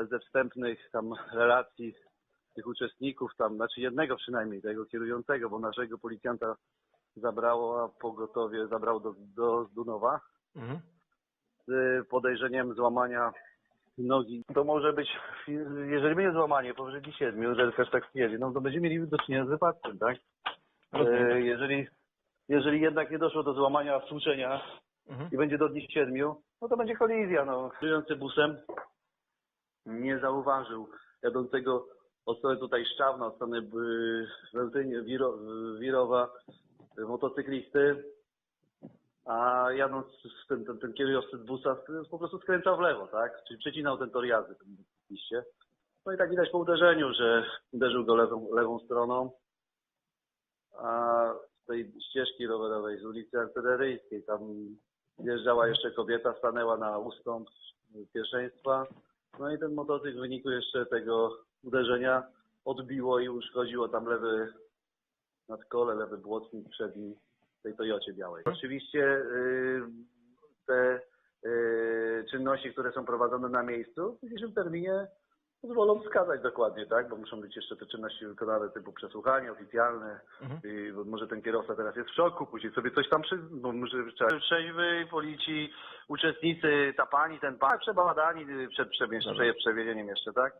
ale ze wstępnych tam relacji tych uczestników, tam, znaczy jednego przynajmniej, tego kierującego, bo naszego policjanta zabrało, a pogotowie zabrał do, do Zdunowa Mhm. z podejrzeniem złamania nogi. To może być, jeżeli będzie złamanie powyżej 7, że lekarz tak stwierdzi, no to będziemy mieli do czynienia z wypadkiem, tak? E, jeżeli, jeżeli jednak nie doszło do złamania stłuczenia Mhm. i będzie do dni 7, no to będzie kolizja. No. Kierujący busem nie zauważył jadącego od strony tutaj Szczawna, od strony y, Wiro, Wirowa, motocyklisty, a jadąc ten, ten, ten kierujący busa po prostu skręcał w lewo, tak? Czyli przecinał ten tor jazdy motocykliście. No i tak widać po uderzeniu, że uderzył go lewą, lewą stroną, a z tej ścieżki rowerowej z ulicy Artyleryjskiej tam wjeżdżała jeszcze kobieta, stanęła na ustąp pierwszeństwa. No i ten motocykl w wyniku jeszcze tego uderzenia odbiło i uszkodziło tam lewy nadkole, lewy błotnik przedni tej Toyocie białej. Oczywiście y, te y, czynności, które są prowadzone na miejscu w dzisiejszym terminie pozwolą wskazać dokładnie, tak? Bo muszą być jeszcze te czynności wykonane typu przesłuchanie oficjalne, Mhm. i bo może ten kierowca teraz jest w szoku, później sobie coś tam przy... bo może trzeba... Trzeźwy, polici, uczestnicy, ta pani, ten pan, przebadani przed przewiezieniem jeszcze, tak?